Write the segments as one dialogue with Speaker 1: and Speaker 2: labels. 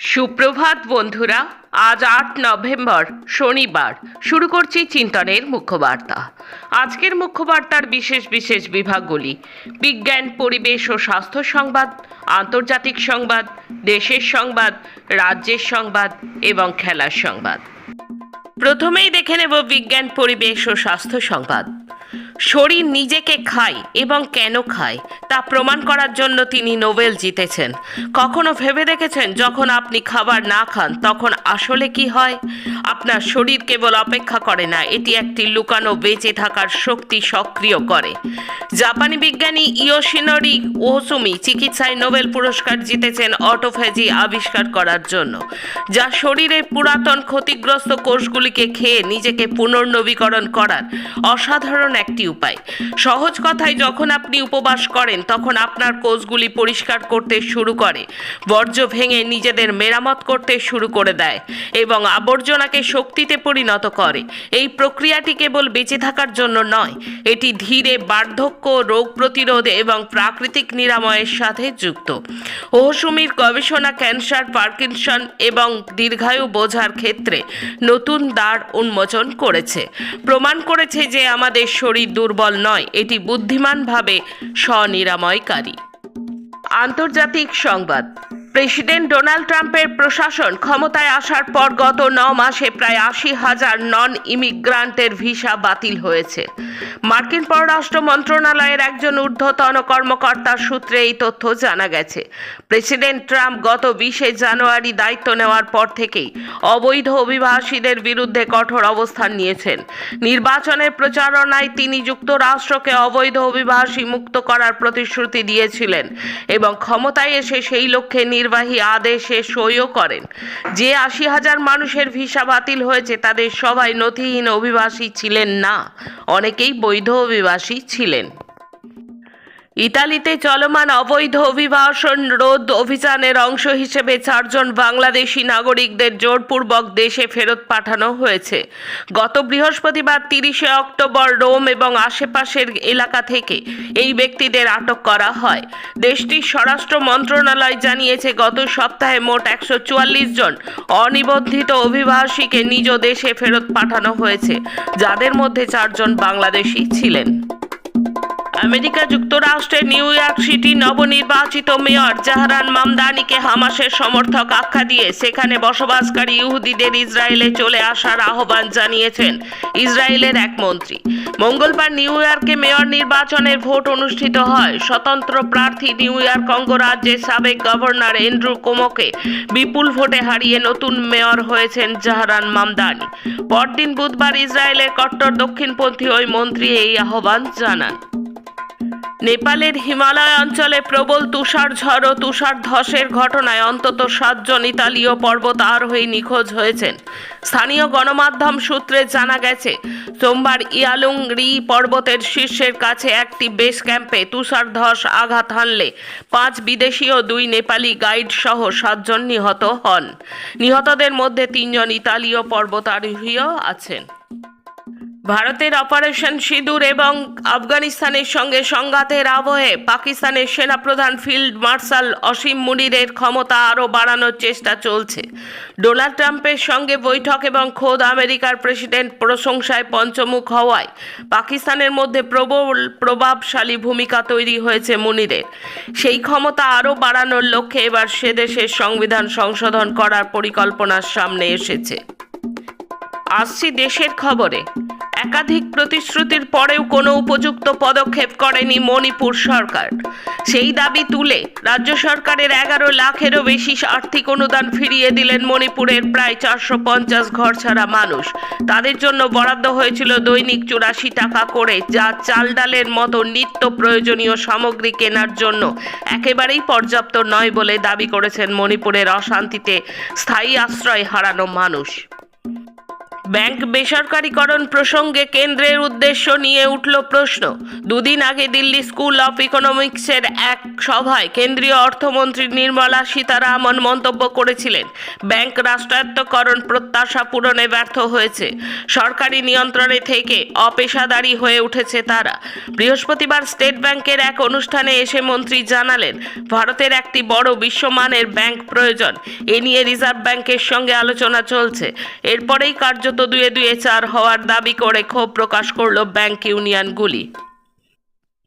Speaker 1: সুপ্রভাত বন্ধুরা, আজ আট নভেম্বর, শনিবার। শুরু করছি চিন্তনের মুখ্যবার্তা। আজকের মুখ্যবার্তার বিশেষ বিশেষ বিভাগগুলি, বিজ্ঞান, পরিবেশ ও স্বাস্থ্য সংবাদ, আন্তর্জাতিক সংবাদ, দেশের সংবাদ, রাজ্যের সংবাদ এবং খেলার সংবাদ। প্রথমেই দেখে নেব বিজ্ঞান, পরিবেশ ও স্বাস্থ্য সংবাদ। শরীর নিজেকে খায় এবং কেন খায়, তা প্রমাণ করার জন্য তিনি নোবেল জিতেছেন। কখনো ভেবে দেখেছেন, যখন আপনি খাবার না খান, তখন আসলে কি হয়? আপনার শরীর কেবল অপেক্ষা করে না, এটি একটি লুকানো, বেঁচে থাকার শক্তি সক্রিয় করে। জাপানি বিজ্ঞানী ইয়োশিনোরি ওহসুমি চিকিৎসায় নোবেল পুরস্কার জিতেছেন অটোফ্যাজি আবিষ্কার করার জন্য, যা শরীরের পুরাতন ক্ষতিগ্রস্ত কোষগুলিকে খেয়ে নিজেকে পুনর্নবীকরণ করার অসাধারণ একটি উপায়। সহজ কথায় যখন আপনি উপবাস করেন, তখন আপনার কোষগুলি পরিষ্কার করতে শুরু করে, বর্জ্য ভেঙে নিজেদের মেরামত করতে শুরু করে দেয় এবং আবর্জনাকে শক্তিতে পরিণত করে। এই প্রক্রিয়াটি কেবল বেঁচে থাকার জন্য নয়, এটি ধীরে বার্ধক্য, রোগ প্রতিরোধ এবং প্রাকৃতিক নিরাময়ের সাথে যুক্ত। ওহসুমির গবেষণা ক্যান্সার, পার্কিনসন এবং দীর্ঘায়ু বোঝার ক্ষেত্রে নতুন দ্বার উন্মোচন করেছে। প্রমাণ করেছে যে আমাদের শরীর দুর্বল নয় এটি বুদ্ধিমানভাবে স্বনিরাময়কারী। আন্তর্জাতিক সংবাদ। প্রেসিডেন্ট ডোনাল্ড ট্রাম্পের প্রশাসন ক্ষমতায় আসার পর গত ন মাসে প্রায় আশি হাজার নন ইমিগ্রান্টের ভিসা বাতিল হয়েছে। মার্কিন পররাষ্ট্র মন্ত্রণালয়ের একজন ঊর্ধ্বতন কর্মকর্তার সূত্রে এই তথ্য জানা গেছে। প্রেসিডেন্ট ট্রাম্প গত বিশে জানুয়ারি দায়িত্ব নেওয়ার পর থেকেই অবৈধ অভিবাসীদের বিরুদ্ধে কঠোর অবস্থান নিয়েছেন। নির্বাচনের প্রচারণায় তিনি যুক্তরাষ্ট্রকে অবৈধ অভিবাসী মুক্ত করার প্রতিশ্রুতি দিয়েছিলেন এবং ক্ষমতায় এসে সেই লক্ষ্যে নির্বাহী আদেশে সইও করেন। যে আশি হাজার মানুষের ভিসা বাতিল হয়েছে, তাদের সবাই নথিহীন অভিবাসী ছিলেন না। অনেকেই বৈধ অভিবাসী ছিলেন। ইতালিতে চলমান অবৈধ অভিবাসন রোধ অভিযানের অংশ হিসেবে চারজন বাংলাদেশি নাগরিকদের জোরপূর্বক দেশে ফেরত পাঠানো হয়েছে। গত বৃহস্পতিবার তিরিশে অক্টোবর রোম এবং আশেপাশের এলাকা থেকে এই ব্যক্তিদের আটক করা হয়। দেশটির স্বরাষ্ট্র মন্ত্রণালয় জানিয়েছে, গত সপ্তাহে মোট একশো চুয়াল্লিশ জন অনিবন্ধিত অভিবাসীকে নিজ দেশে ফেরত পাঠানো হয়েছে, যাদের মধ্যে চারজন বাংলাদেশি ছিলেন। আমেরিকা যুক্তরাষ্ট্রের নিউ ইয়র্ক সিটি নবনির্বাচিত মেয়র জাহরান মামদানিকে হামাসের সমর্থক আখ্যা দিয়ে সেখানে বসবাসকারী ইহুদিদের ইসরায়েলে চলে আসার আহ্বান জানিয়েছেন ইসরায়েলের এক মন্ত্রী। মঙ্গলবার নিউ ইয়র্কে মেয়র নির্বাচনের ভোট অনুষ্ঠিত হয়। স্বতন্ত্র প্রার্থী নিউ ইয়র্ক অঙ্গরাজ্যের সাবেক গভর্নর এন্ড্রু কোমোকে বিপুল ভোটে হারিয়ে নতুন মেয়র হয়েছেন জাহরান মামদানি। পরদিন বুধবার ইসরায়েলের কট্টর দক্ষিণপন্থী ওই মন্ত্রী এই আহ্বান জানান। নেপালের হিমালয় অঞ্চলে প্রবল তুষার ঝড় ও তুষার ধসের ঘটনায় অন্তত সাতজন ইতালীয় পর্বত আরোহী নিখোঁজ হয়েছেন। স্থানীয় গণমাধ্যম সূত্রে জানা গেছে, সোমবার ইয়ালুং রি পর্বতের শীর্ষের কাছে একটি বেস ক্যাম্পে তুষার ধস আঘাত হানলে পাঁচ বিদেশি ও দুই নেপালি গাইড সহ সাতজন নিহত হন। নিহতদের মধ্যে তিনজন ইতালীয় পর্বতারোহীও আছেন। ভারতের অপারেশন সিঁদুর এবং আফগানিস্তানের সঙ্গে সংঘাতের আবহে পাকিস্তানের সেনাপ্রধান ফিল্ড মার্শাল অসীম মুনিরের ক্ষমতা আরও বাড়ানোর চেষ্টা চলছে। ডোনাল্ড ট্রাম্পের সঙ্গে বৈঠক এবং খোদ আমেরিকার প্রেসিডেন্ট প্রশংসায় পঞ্চমুখ হওয়ায় পাকিস্তানের মধ্যে প্রবল প্রভাবশালী ভূমিকা তৈরি হয়েছে মুনিরের। সেই ক্ষমতা আরও বাড়ানোর লক্ষ্যে এবার সে দেশের সংবিধান সংশোধন করার পরিকল্পনার সামনে এসেছে। আসছি দেশের খবরে। একাধিক প্রতিশ্রুতির পরেও কোনো উপযুক্ত পদক্ষেপ করেনি মণিপুর সরকার। সেই দাবি তুলে রাজ্য সরকারের এগারো লাখেরও বেশি আর্থিক অনুদান ফিরিয়ে দিলেন মণিপুরের প্রায় চারশো পঞ্চাশ ঘর ছাড়া মানুষ। তাদের জন্য বরাদ্দ হয়েছিল দৈনিক চুরাশি টাকা করে, যা চাল ডালের মতো নিত্য প্রয়োজনীয় সামগ্রী কেনার জন্য একেবারেই পর্যাপ্ত নয় বলে দাবি করেছেন মণিপুরের অশান্তিতে স্থায়ী আশ্রয় হারানো মানুষ। ব্যাংক বেসরকারীকরণ প্রসঙ্গে কেন্দ্রের উদ্দেশ্য নিয়ে উঠল প্রশ্ন। দুদিন আগে দিল্লি স্কুল অফ ইকোনমিক্সের এক সভায় কেন্দ্রীয় অর্থমন্ত্রী নির্মলা সীতারামন মন্তব্য করেছিলেন। ব্যাংক রাষ্ট্রায়ত্তকরণ প্রত্যাশা পূরণে ব্যর্থ হয়েছে। সরকারি নিয়ন্ত্রণে থেকে অপেশাদারী হয়ে উঠেছে তারা। বৃহস্পতিবার স্টেট ব্যাংকের এক অনুষ্ঠানে এসে মন্ত্রী জানালেন, ভারতের একটি বড় বিশ্বমানের ব্যাংক প্রয়োজন। এ নিয়ে রিজার্ভ ব্যাংকের সঙ্গে আলোচনা চলছে। এরপরেই কার্যত দুয়ে দুয়ে চার হওয়ার দাবি করে ক্ষোভ প্রকাশ করল ব্যাংক ইউনিয়নগুলি।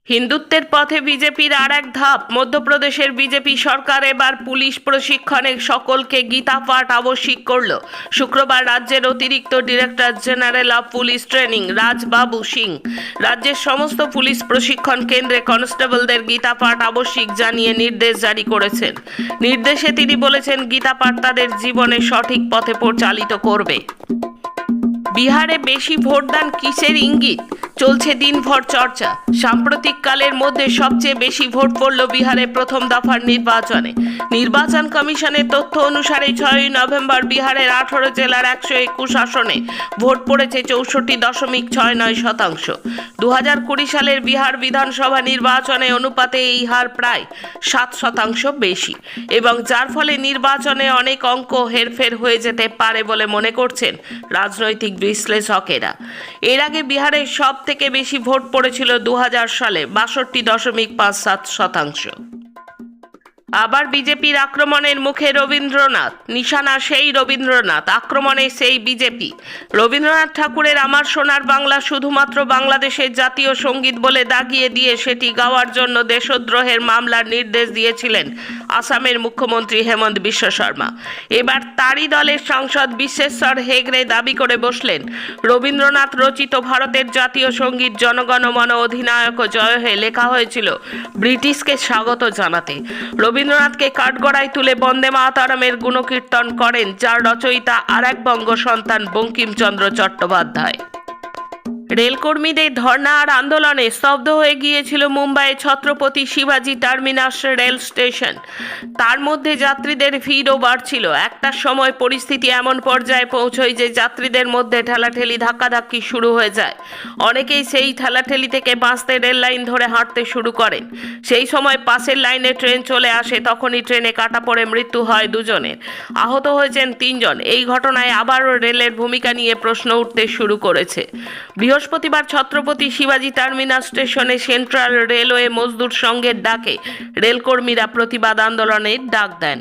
Speaker 1: হিন্দুত্বের পথে বিজেপির আর এক ধাপ, মধ্যপ্রদেশের বিজেপি সরকার এবার পুলিশ প্রশিক্ষণে সকলকে গীতা পাঠ আবশ্যিক করল। শুক্রবার রাজ্যের অতিরিক্ত director general of police training Rajbabu Singh. রাজ্যের সমস্ত পুলিশ প্রশিক্ষণ কেন্দ্রে কনস্টেবলদের গীতা পাঠ আবশ্যিক জানিয়ে নির্দেশ জারি করেছেন। নির্দেশে তিনি বলেছেন, গীতা পাঠ তাদের জীবনে সঠিক পথে পরিচালিত করবে। বিহারে বেশি ভোটদান কিসের ইঙ্গিত? চলছে দিনভর চর্চা। সাম্প্রতিক কালের মধ্যে সবচেয়ে বেশি ভোট পড়ল বিহারে প্রথম দফার নির্বাচনে। নির্বাচন কমিশনের তথ্য অনুসারে ছয়ই নভেম্বর বিহারের আঠারো জেলার একশো একুশ আসনে ভোট পড়েছে চৌষট্টি দশমিক ছয় নয় শতাংশ। দু হাজার কুড়ি সালের বিহার বিধানসভা নির্বাচনে অনুপাতে এই হার প্রায় সাত শতাংশ বেশি। এবং যার ফলে নির্বাচনে অনেক অঙ্ক হেরফের হয়ে যেতে পারে বলে মনে করছেন রাজনৈতিক বিশ্লেষকেরা এর আগে বিহারে সব থেকে বেশি ভোট পড়েছিল দু হাজার সালে, বাষট্টি দশমিক পাঁচ সাত শতাংশ। আবার বিজেপির আক্রমণের মুখে রবীন্দ্রনাথ। নিশানা সেই রবীন্দ্রনাথ, আক্রমণে সেই বিজেপি। রবীন্দ্রনাথ ঠাকুরের আমার সোনার বাংলা শুধুমাত্র বাংলাদেশের জাতীয় সংগীত বলে দাগিয়ে দিয়ে সেটি গাওয়ার জন্য দেশদ্রোহের মামলার নির্দেশ দিয়েছিলেন আসামের মুখ্যমন্ত্রী হেমন্ত বিশ্ব শর্মা। এবার তারই দলের সাংসদ বিশ্বেশ্বর হেগড়ে দাবি করে বসলেন, রবীন্দ্রনাথ রচিত ভারতের জাতীয় সংগীত জনগণমন অধিনায়ক জয় হয়ে লেখা হয়েছিল, ব্রিটিশকে স্বাগত জানাতে। রবীন্দ্রনাথকে কাঠগড়ায় তুলে বন্দে মাতারামের গুণকীর্তন করেন যার রচয়িতা আর এক বঙ্গ সন্তান বঙ্কিমচন্দ্র চট্টোপাধ্যায়। রেলকর্মীদের ধর্না আর আন্দোলনে স্তব্ধ হয়ে গিয়েছিল মুম্বাইয়ের ছত্রপতি শিবাজি টার্মিনাস রেল স্টেশন। তার মধ্যে যাত্রীদের ভিড়ও বাড়ছিল। একটার সময় পরিস্থিতি এমন পর্যায়ে পৌঁছয় যে যাত্রীদের মধ্যে ঠেলাঠেলি ধাক্কাধাক্কি শুরু হয়ে যায়। অনেকেই সেই ঠেলাঠেলি থেকে বাঁচতে রেল লাইন ধরে হাঁটতে শুরু করেন। সেই সময় পাশের লাইনে ট্রেন চলে আসে, তখনই ট্রেনে কাটা পড়ে মৃত্যু হয় দুজনের। আহত হয়েছেন তিনজন। এই ঘটনায় আবারও রেলের ভূমিকা নিয়ে প্রশ্ন উঠতে শুরু করেছে। বৃহস্পতিবার ছত্রপতি শিবাজি টার্মিনাস স্টেশনে সেন্ট্রাল রেলওয়ে মজদুর সংঘের ডাকে রেলকর্মীরা প্রতিবাদ আন্দোলনের ডাক দেন।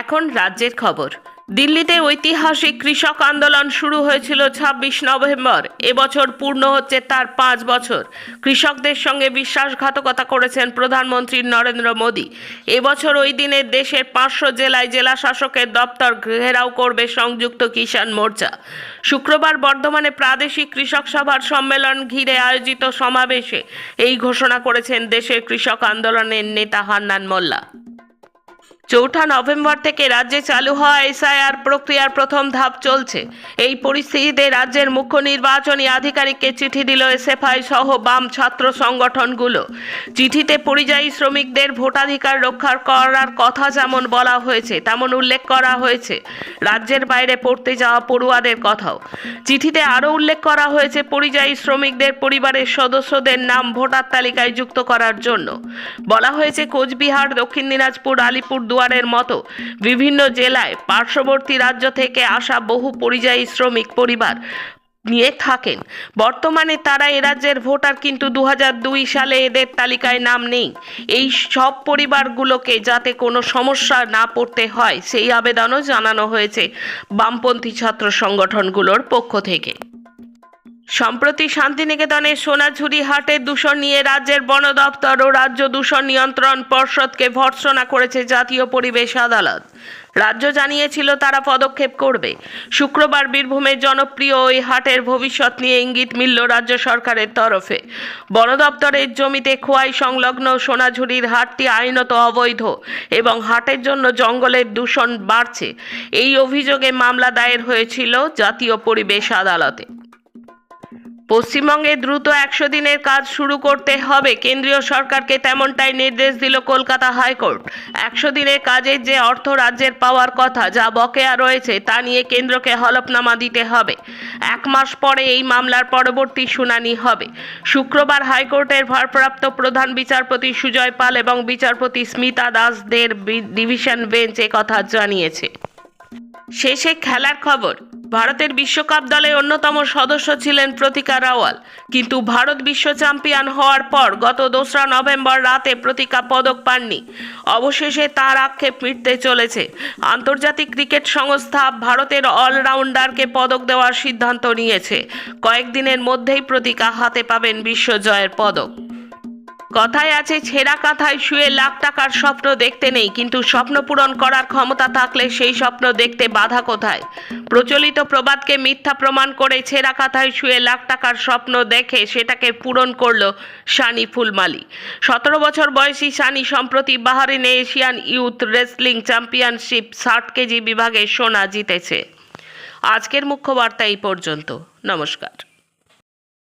Speaker 1: এখন রাজ্যের খবর। দিল্লিতে ঐতিহাসিক কৃষক আন্দোলন শুরু হয়েছিল ছাব্বিশ নভেম্বর। এবছর পূর্ণ হচ্ছে তার পাঁচ বছর। কৃষকদের সঙ্গে বিশ্বাসঘাতকতা করেছেন প্রধানমন্ত্রী নরেন্দ্র মোদী। এবছর ওই দিনে দেশের পাঁচশো জেলায় জেলা শাসকের দপ্তর ঘেরাও করবে সংযুক্ত কিষাণ মোর্চা। শুক্রবার বর্ধমানে প্রাদেশিক কৃষক সভার সম্মেলন ঘিরে আয়োজিত সমাবেশে এই ঘোষণা করেছেন দেশের কৃষক আন্দোলনের নেতা হান্নান মোল্লা। চৌঠা নভেম্বর থেকে রাজ্যে চালু হওয়া এসআইআর প্রক্রিয়ার প্রথম ধাপ চলছে। এই পরিস্থিতিতে রাজ্যের মুখ্য নির্বাচনী আধিকারিককে চিঠি দিল এসএফআই সহ বাম ছাত্র সংগঠনগুলো। চিঠিতে পরিযায়ী শ্রমিকদের ভোটাধিকার রক্ষা করার কথা যেমন বলা হয়েছে, তেমন উল্লেখ করা হয়েছে। রাজ্যের বাইরে পড়তে যাওয়া পড়ুয়াদের কথাও। চিঠিতে আরও উল্লেখ করা হয়েছে পরিযায়ী শ্রমিকদের পরিবারের সদস্যদের নাম ভোটার তালিকায় যুক্ত করার জন্য। বলা হয়েছে কোচবিহার, দক্ষিণ দিনাজপুর আলিপুর দুয়ারের মতো। বিভিন্ন জেলায় পার্শ্ববর্তী রাজ্য থেকে আসা বহু পরিযায়ী শ্রমিক পরিবার নিয়ে থাকেন। বর্তমানে তারা এ রাজ্যের ভোটার, কিন্তু দু সালে এদের তালিকায় নাম নেই। এই সব পরিবারগুলোকে যাতে কোনো সমস্যা না পড়তে হয়, সেই আবেদনও জানানো হয়েছে বামপন্থী ছাত্র সংগঠনগুলোর পক্ষ থেকে। সম্প্রতি শান্তিনিকেতনে সোনাঝুরি হাটের দূষণ নিয়ে রাজ্যের বন দপ্তর ও রাজ্য দূষণ নিয়ন্ত্রণ পর্ষদকে ভর্ৎসনা করেছে জাতীয় পরিবেশ আদালত। রাজ্য জানিয়েছিল তারা পদক্ষেপ করবে। শুক্রবার বীরভূমের জনপ্রিয় ওই হাটের ভবিষ্যৎ নিয়ে ইঙ্গিত মিলল রাজ্য সরকারের তরফে। বন দপ্তরের জমিতে খোয়াই সংলগ্ন সোনাঝুরির হাটটি আইনত অবৈধ এবং হাটের জন্য জঙ্গলের দূষণ বাড়ছে। এই অভিযোগে মামলা দায়ের হয়েছিল জাতীয় পরিবেশ আদালতে। পশ্চিমবঙ্গে দ্রুত একশো দিনের কাজ শুরু করতে হবে। কেন্দ্রীয় সরকারকে তেমনটাই নির্দেশ দিল কলকাতা হাইকোর্ট। একশো দিনের কাজের যে অর্থ রাজ্যের পাওয়ার কথা যা বকেয়া রয়েছে তা নিয়ে কেন্দ্রকে হলফনামা দিতে হবে। এক মাস পরে এই মামলার পরবর্তী শুনানি হবে। শুক্রবার হাইকোর্টের ভারপ্রাপ্ত প্রধান বিচারপতি সুজয় পাল এবং বিচারপতি স্মিতা দাসদের ডিভিশন বেঞ্চ কথা জানিয়েছে। শেষে খেলার খবর। ভারতের বিশ্বকাপ দলের অন্যতম সদস্য ছিলেন প্রতিকা রাওয়াল। কিন্তু ভারত বিশ্ব চ্যাম্পিয়ন হওয়ার পর গত দোসরা নভেম্বর রাতে প্রতিকা পদক পাননি। অবশেষে তার আক্ষেপ মিটতে চলেছে। আন্তর্জাতিক ক্রিকেট সংস্থা ভারতের অলরাউন্ডারকে পদক দেওয়ার সিদ্ধান্ত নিয়েছে। কয়েকদিনের মধ্যেই প্রতিকা হাতে পাবেন বিশ্বজয়ের পদক। কথায় আছে, ছেঁড়া কাঁথায় শুয়ে লাখ টাকার স্বপ্ন দেখতে নেই, কিন্তু স্বপ্ন পূরণ করার ক্ষমতা থাকলে সেই স্বপ্ন দেখতে বাধা কোথায়? প্রচলিত প্রবাদকে মিথ্যা প্রমাণ করে ছেঁড়া কাঁথায় শুয়ে লাখ টাকার স্বপ্ন দেখে সেটাকে পূরণ করল সানি ফুলমালি। সতেরো বছর বয়সী সানি সম্প্রতি বাহারিনে এশিয়ান ইউথ রেসলিং চ্যাম্পিয়নশিপ ষাট কেজি বিভাগে সোনা জিতেছে। আজকের মুখ্য বার্তা এই পর্যন্ত। নমস্কার।